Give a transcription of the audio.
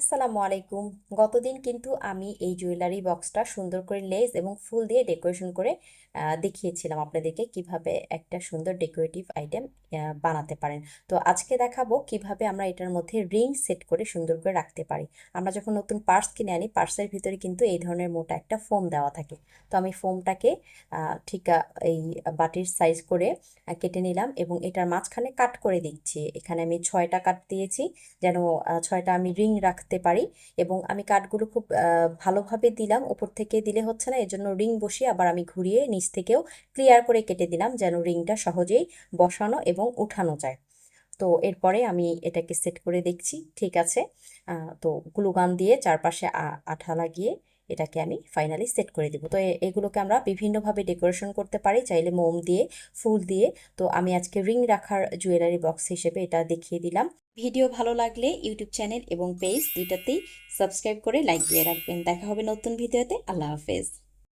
আসসালামু আলাইকুম। গতদিন কিন্তু আমি এই জুয়েলারি বক্সটা সুন্দর করে লেস এবং ফুল দিয়ে ডেকোরেশন করে দেখিয়েছিলাম আপনাদেরকে কীভাবে একটা সুন্দর ডেকোরেটিভ আইটেম বানাতে পারেন। তো আজকে দেখাবো কীভাবে আমরা এটার মধ্যে রিং সেট করে সুন্দর করে রাখতে পারি। আমরা যখন নতুন পার্স কিনে আনি, পার্সের ভিতরে কিন্তু এই ধরনের মোটা একটা ফোম দেওয়া থাকে। তো আমি ফোমটাকে ঠিক এই বাটির সাইজ করে কেটে নিলাম এবং এটার মাঝখানে কাট করে দিচ্ছি। এখানে আমি ছয়টা কাট দিয়েছি, যেন ছয়টা আমি রিং রাখতে পারি এবং আমি কাঠগুলো খুব ভালোভাবে দিলাম। উপর থেকে দিলে হচ্ছে না, এজন্য রিং বসিয়ে আবার আমি ঘুরিয়ে নিচ থেকেও ক্লিয়ার করে কেটে দিলাম যেন রিংটা সহজেই বসানো এবং উঠানো যায়। তো এরপরে আমি এটাকে সেট করে দেখছি, ঠিক আছে? তো গ্লুগান দিয়ে চারপাশে আঠা লাগিয়ে এটাকে আমি ফাইনালি সেট করে দিব। তো এগুলোকে আমরা বিভিন্নভাবে ডেকোরেশন করতে পারি, চাইলে মোম দিয়ে, ফুল দিয়ে। তো আমি আজকে রিং রাখার জুয়েলারি বক্স হিসেবে এটা দেখিয়ে দিলাম। ভিডিও ভালো লাগলে ইউটিউব চ্যানেল এবং পেজ দুইটাতেই সাবস্ক্রাইব করে লাইক দিয়ে রাখবেন। দেখা হবে নতুন ভিডিওতে। আল্লাহ হাফেজ।